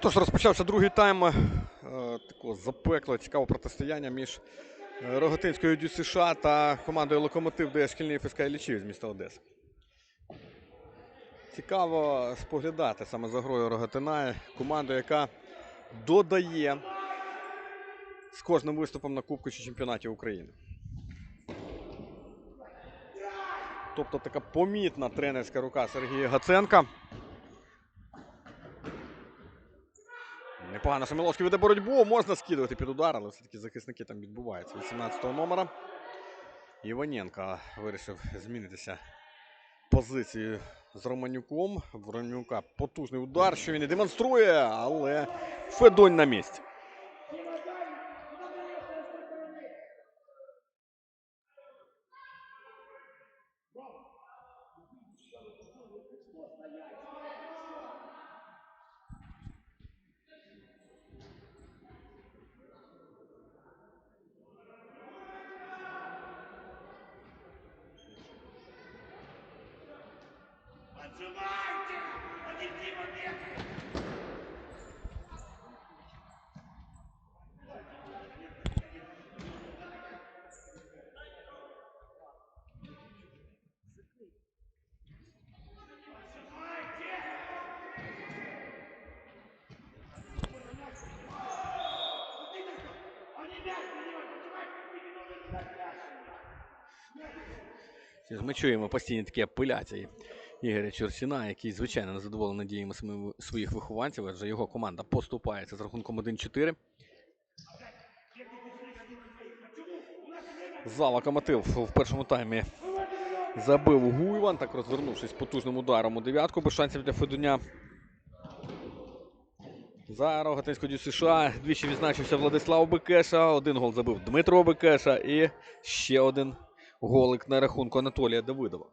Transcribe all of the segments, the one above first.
Тож розпочався другий тайм е, такого запеклого, цікавого протистояння між е, Рогатинською Дю США та командою Локомотив, де шкільний ФСК Іллічів з міста Одеси. Цікаво споглядати саме за грою Рогатина, команду, яка додає з кожним виступом на Кубку чи чемпіонаті України. Тобто така помітна тренерська рука Сергія Гаценка. Непогано Самиловський веде боротьбу. Можна скидувати під удар, але все-таки захисники там відбуваються. 18-го номера. Іваненко вирішив змінитися позицією з Романюком. В Романюка потужний удар, що він і демонструє, але Федонь на місці. Ми чуємо постійні такі апеляції Ігоря Чорсіна, який, звичайно, не задоволений діями своїх вихованців, адже його команда поступається з рахунком 1-4. За локомотив в першому таймі забив Гуйван, так розвернувшись потужним ударом у дев'ятку, без шансів для Федуня. За Рогатинську Дю США двічі відзначився Владислав Бекеша. Один гол забив Дмитро Бекеша і ще один голик на рахунку Анатолія Давидова.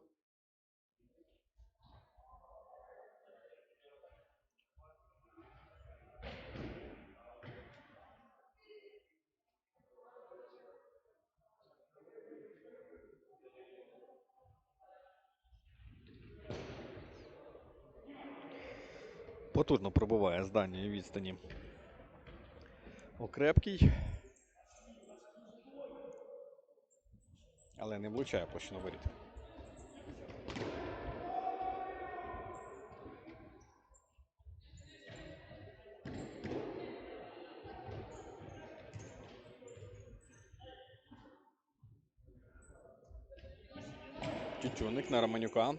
Потужно пробиває з дальньої відстані. Окрепкий. Але не влучає площину воріт. Тютюник на Романюка.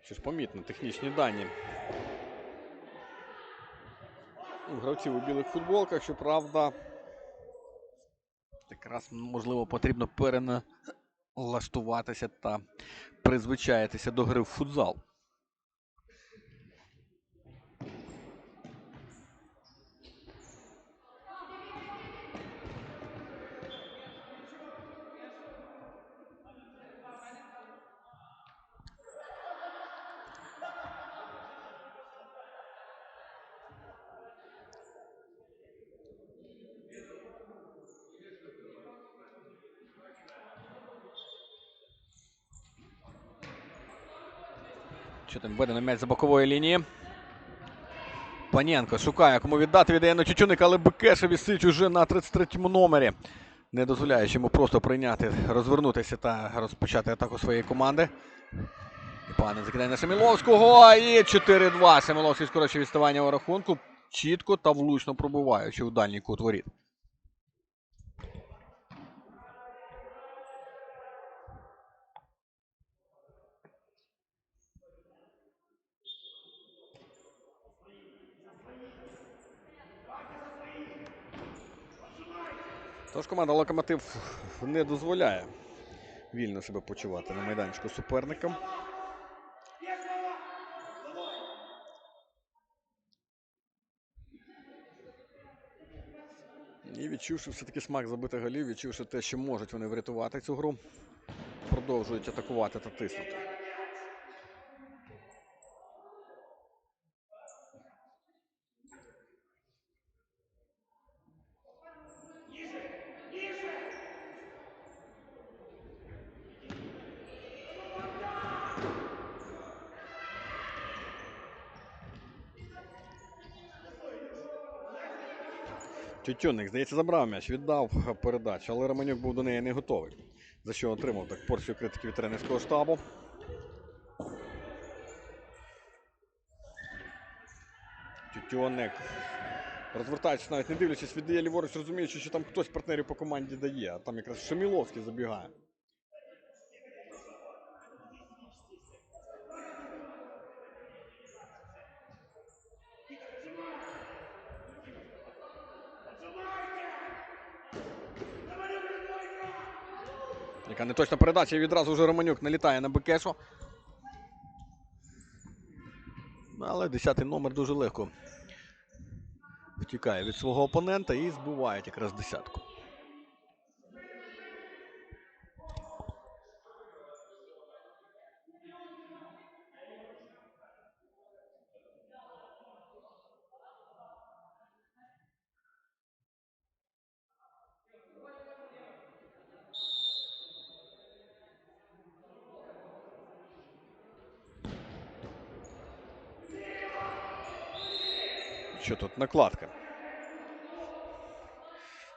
Що ж помітно, технічні дані. У гравців у білих футболках, щоправда. Якраз можливо потрібно переналаштуватися та призвичаїтися до гри в футзал. Що там на м'яч за бокової лінії. Паненко шукає, кому віддати, віддає на Чучуник, але Бекеша вісить уже на 33-му номері. Не дозволяючи йому просто прийняти, розвернутися та розпочати атаку своєї команди. Пане закидає на Семіловського. І 4-2. Семіловський скорочує відставання у рахунку. Чітко та влучно пробиваючи у дальній кут воріт. Тож команда Локомотив не дозволяє вільно себе почувати на майданчику суперникам. І відчувши все-таки смак забитих голів, відчувши те, що можуть вони врятувати цю гру, продовжують атакувати та тиснути. Тютюнник, здається, забрав м'яч, віддав передачу, але Романюк був до неї не готовий. За що отримав так порцію критики від тренерського штабу. Тютюник. Розвертаючись, навіть не дивлячись, віддає ліворуч, розуміючи, що там хтось партнерів по команді дає, а там якраз Шеміловський забігає. Яка неточна передача, відразу вже Романюк налітає на Бекешу. Але 10-й номер дуже легко втікає від свого опонента і збиває якраз десятку. Що тут накладка?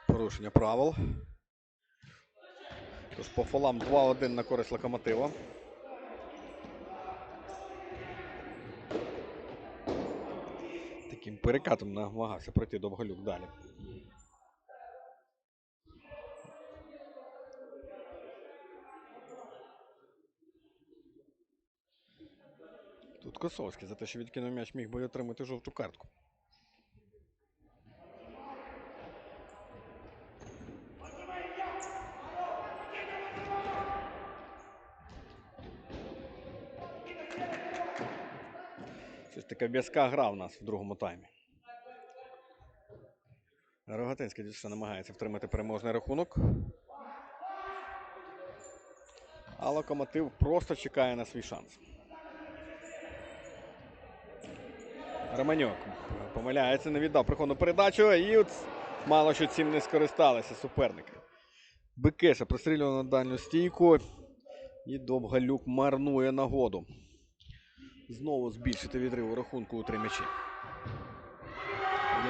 Порушення правил. Тож по фолам 2-1 на користь локомотива. Таким перекатом намагався пройти Довголюк далі. Тут Косовський за те, що відкинув м'яч, міг би отримати жовту картку. Щось така в'язка гра у нас в другому таймі. Рогатинський дійсно намагається втримати переможний рахунок. А локомотив просто чекає на свій шанс. Романюк помиляється, не віддав приховану передачу. І мало що цим не скористалися суперники. Бекеша прострілював на дальню стійку. І Довгалюк марнує нагоду. Знову збільшити відрив у рахунку у три м'ячі.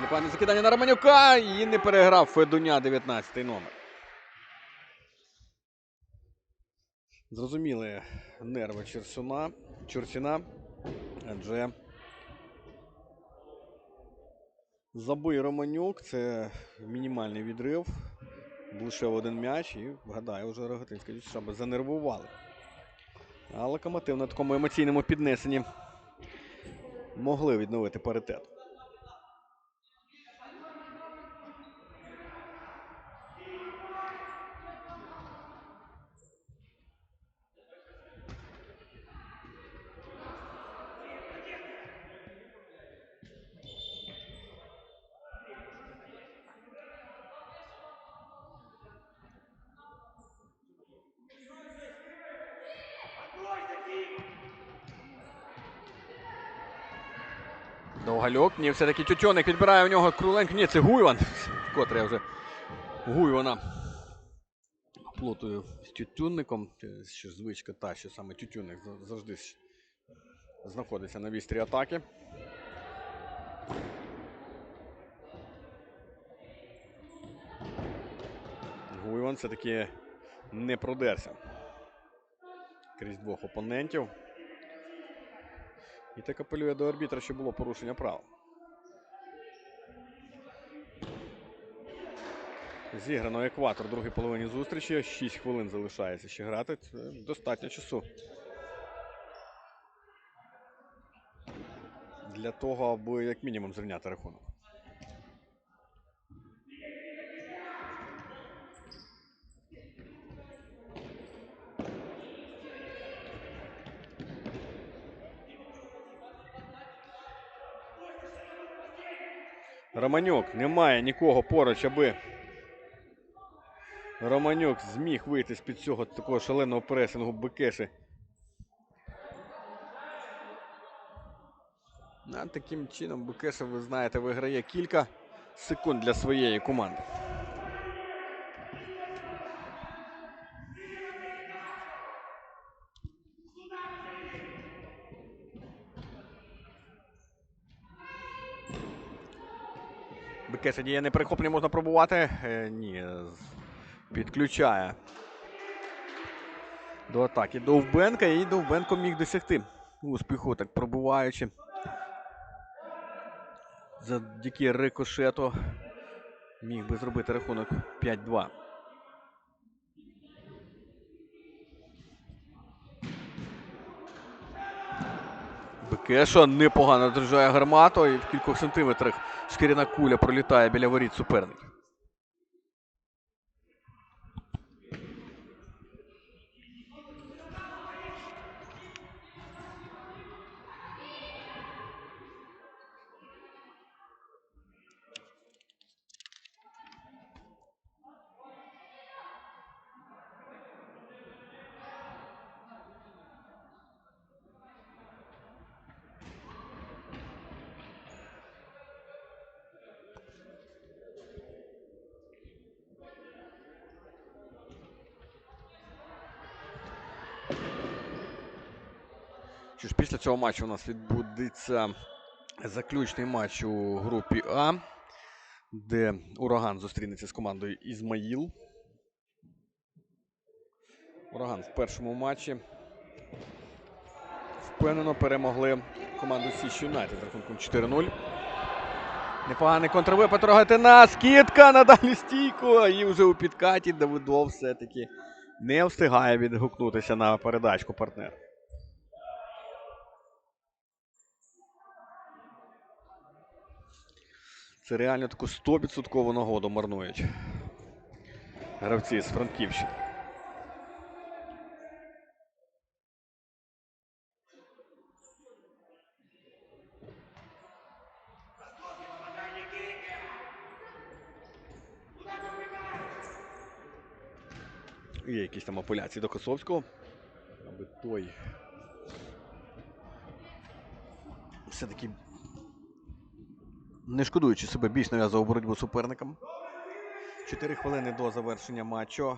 Непогане закидання на Романюка і не переграв Федуня 19-й номер. Зрозуміли нерви Черсуна, Чурсіна, адже забий Романюк це мінімальний відрив. Лише один м'яч і вгадаю, вже Рогатинська щоб занервували. А локомотив на такому емоційному піднесенні могли відновити паритет. Довгальок. Ні, все-таки Тютюник відбирає у нього Круленко. Ні, це Гуйван. Вкотре я вже Гуйвана плутаю з Тютюнником. Що звичка та, що саме Тютюнник за- завжди знаходиться на вістрі атаки. Гуйван все-таки не продерся крізь двох опонентів. І так апелює до арбітра, що було порушення прав. Зіграно екватор в другій половині зустрічі. 6 хвилин залишається ще грати. Це достатньо часу. Для того, аби як мінімум зрівняти рахунок. Романюк немає нікого поруч, аби Романюк зміг вийти з-під цього такого шаленого пресингу Бекеші. А таким чином Бекеша, ви знаєте, виграє кілька секунд для своєї команди. Бекеса діє неперехоплення, можна пробувати. Е, ні, підключає до атаки Довбенка, і Довбенко міг досягти успіху, так пробуваючи. Завдяки рикошету міг би зробити рахунок 5-2. Бекеша непогано держає гармату і в кількох сантиметрах шкіряна куля пролітає біля воріт суперників. Цього матчу у нас відбудеться заключний матч у групі А, де Ураган зустрінеться з командою Ізмаїл. Ураган в першому матчі впевнено перемогли команду Січ Юнайтед з рахунком 4-0. Непоганий контрвипад Рогатина. Скидка на дальню стійку. І вже у підкаті Давидов все-таки не встигає відгукнутися на передачку партнера. Це реально таку 100% нагоду марнують. Гравці з Франківщини. Є якісь там апеляції до Косовського. Аби той. Все-таки. Не шкодуючи себе більш нав'язував боротьбу суперникам. Чотири хвилини до завершення матчу.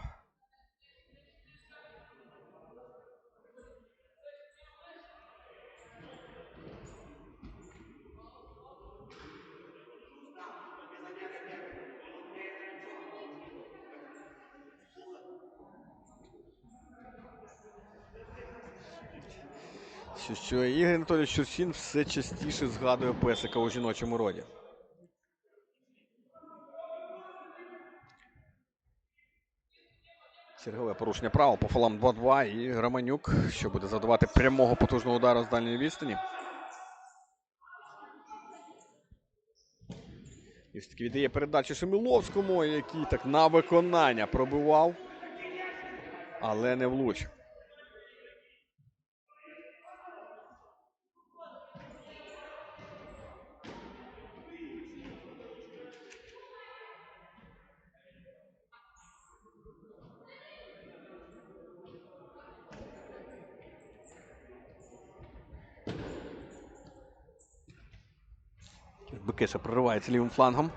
Що, Ігор Анатолійович Чурсін все частіше згадує песика у жіночому роді. Чергове порушення правил по фалам 2-2 і Романюк, що буде задавати прямого потужного удару з дальньої відстані. І все-таки віддає передачу Шеміловському, який так на виконання пробивав, але не влучив. Бекеша проривається лівим флангом.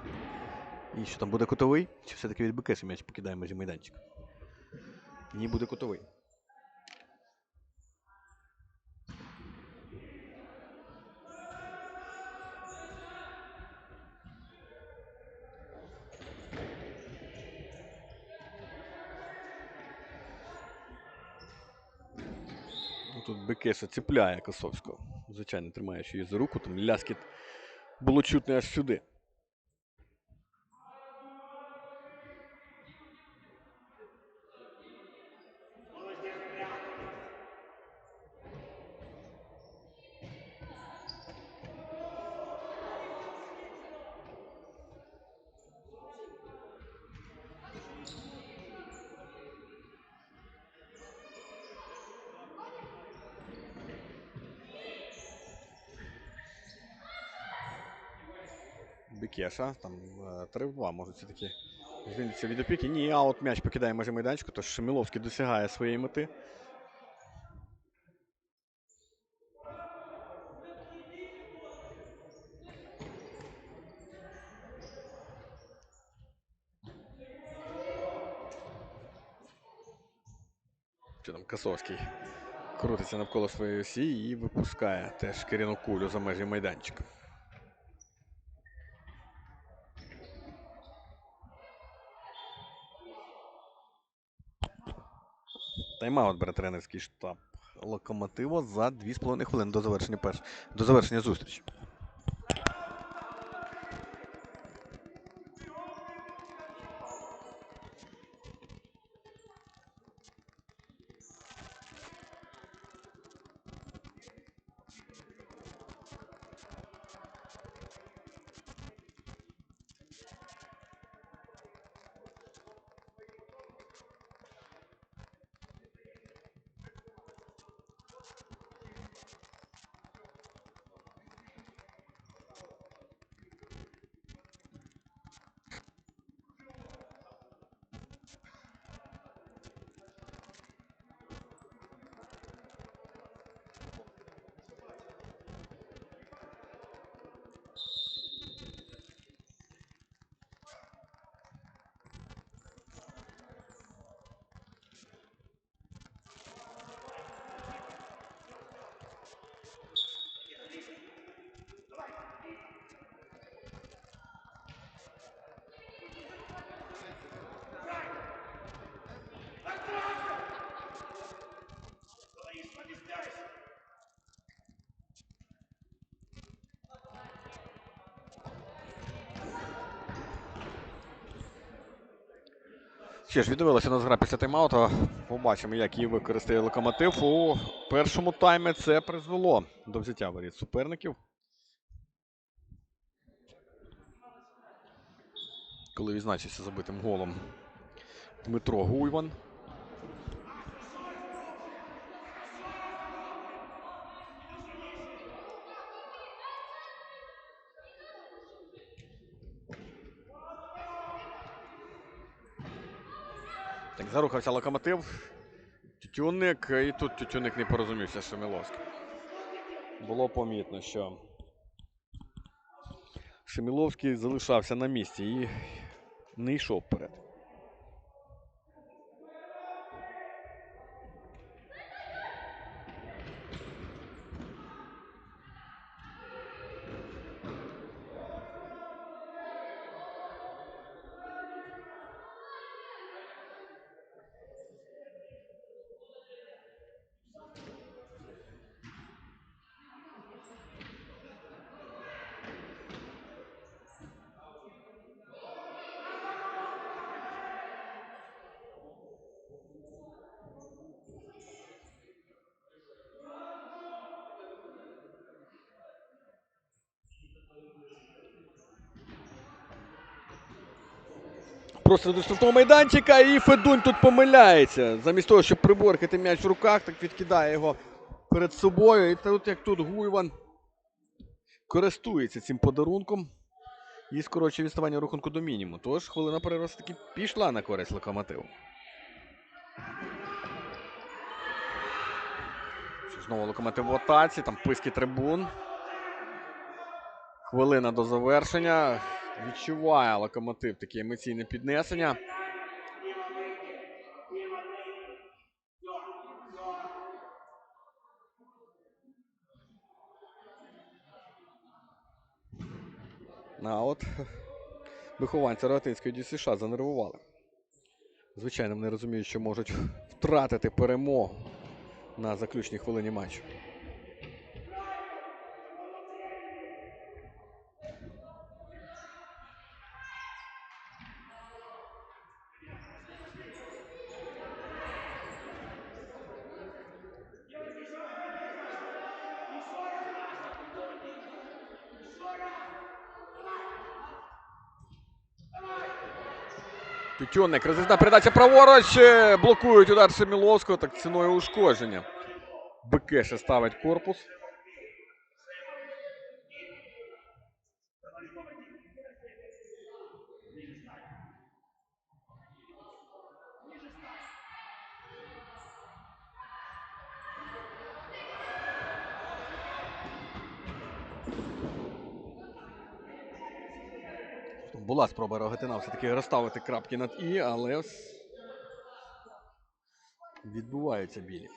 І що там буде кутовий? Чи все-таки від Бекеша м'яч покидає межі майданчика? Ні, буде кутовий. Ну, Тут Бекеша ціпляє Косовського. Звичайно, тримаючи її за руку, там ляскіт було чутно аж сюди. Бекеша, там е, 3 в 2 можуть все-таки звільнитися від опіки. Ні, а от м'яч покидає межі майданчику, тож Шеміловський досягає своєї мети. Що там Косовський крутиться навколо своєї осі і випускає теж шкіряну кулю за межі майданчика. Тайм-аут бере тренерський штаб Локомотива за 2,5 хвилини до завершення перш... до завершення зустрічі. Ще ж відновилася нас гра після тайм-ауту. Побачимо, як її використає локомотив. У першому таймі це призвело до взяття воріт суперників. Коли відзначився забитим голом Дмитро Гуйван. Так, зарухався локомотив. Тютюнник, і тут Тютюнник не порозумівся з Шеміловським. Було помітно, що Шеміловський залишався на місці і не йшов вперед. До штрафного майданчика і Федунь тут помиляється. Замість того, щоб приборкати м'яч в руках, так відкидає його перед собою. І тут, як тут Гуйван користується цим подарунком і скорочує відставання рахунку до мінімуму. Тож хвилина перерва таки пішла на користь локомотиву. Знову локомотив в атаці, там писки трибун. Хвилина до завершення. Відчуває локомотив таке емоційне піднесення. А от вихованця Рогатинської ДЮСШ занервували. Звичайно, вони розуміють, що можуть втратити перемогу на заключній хвилині матчу. Тютюнник, розрізна передача праворуч. е, Блокують удар Шеміловського, так ціною ушкодження. Бекеша ставить корпус. Була спроба Рогатина все-таки розставити крапки над І, але відбуваються білі.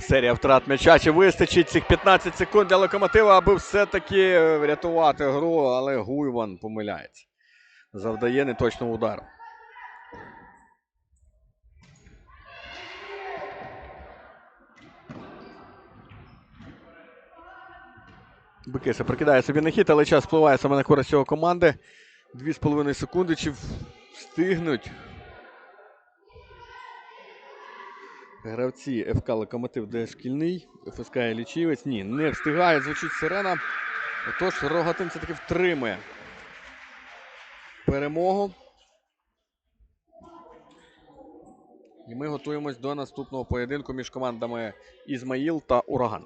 Серія втрат м'яча. Чи вистачить цих 15 секунд для локомотива, аби все-таки е, врятувати гру, але Гуйван помиляється. Завдає неточного удару. Бекеса прикидає собі на хід, але час впливає саме на користь його команди. Дві з половиною секунди. Чи встигнуть Гравці ФК Локомотив де шкільний, ФСК Лічівець. Ні, не встигає. Звучить сирена. Отож, Рогатин все-таки втримує перемогу. І ми готуємось до наступного поєдинку між командами Ізмаїл та Ураган.